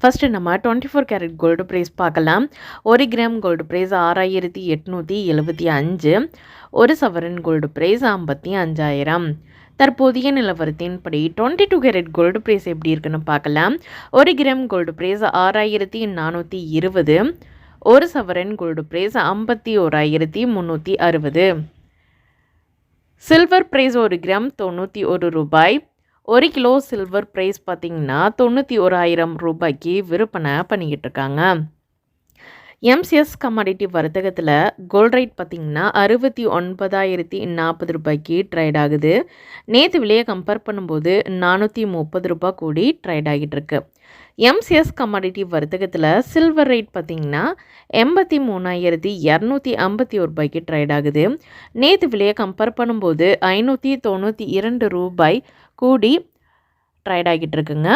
First நம்ம twenty four carat gold price பார்க்கலாம். ஒரு கிராம் கோல்டு ப்ரைஸ் ஆறாயிரத்தி எட்நூற்றி எழுபத்தி அஞ்சு. ஒரு சவரன் கோல்டு ப்ரைஸ் ஐம்பத்தி அஞ்சாயிரம். தற்போதைய நிலவரத்தின்படி twenty two carat gold price எப்படி இருக்குன்னு பார்க்கலாம். ஒரு கிராம் கோல்டு ப்ரைஸ் ஆறாயிரத்தி நானூற்றி இருபது. ஒரு சவரன் கோல்டு ப்ரைஸ் ஐம்பத்தி ஓராயிரத்தி முந்நூற்றி அறுபது. சில்வர் ப்ரைஸ் ஒரு கிராம் தொண்ணூற்றி ஒரு ரூபாய். ஒரு கிலோ சில்வர் ப்ரைஸ் பார்த்திங்கன்னா தொண்ணூற்றி ஓராயிரம் ரூபாய்க்கு விற்பனை பண்ணிக்கிட்டு இருக்காங்க. எம்சிஎஸ் கமாடிட்டி வர்த்தகத்தில் கோல்ட் ரேட் பார்த்திங்கன்னா அறுபத்தி ஒன்பதாயிரத்தி நாற்பது ரூபாய்க்கு ட்ரேட் ஆகுது. நேற்று விலையை கம்பேர் பண்ணும்போது நானூற்றி முப்பது ரூபாய் கூடி ட்ரேட் ஆகிட்டு இருக்கு. எம்சிஎஸ் கமாடிட்டி வர்த்தகத்தில் சில்வர் ரேட் பார்த்திங்கன்னா எண்பத்தி மூணாயிரத்தி இரநூத்தி ஐம்பத்தி ஒரு ரூபாய்க்கு ட்ரேட் ஆகுது. நேற்று விலையை கம்பேர் பண்ணும்போது ஐநூற்றி தொண்ணூற்றி இரண்டு ரூபாய் கூடி ட்ரேட் ஆகிட்டு இருக்குங்க.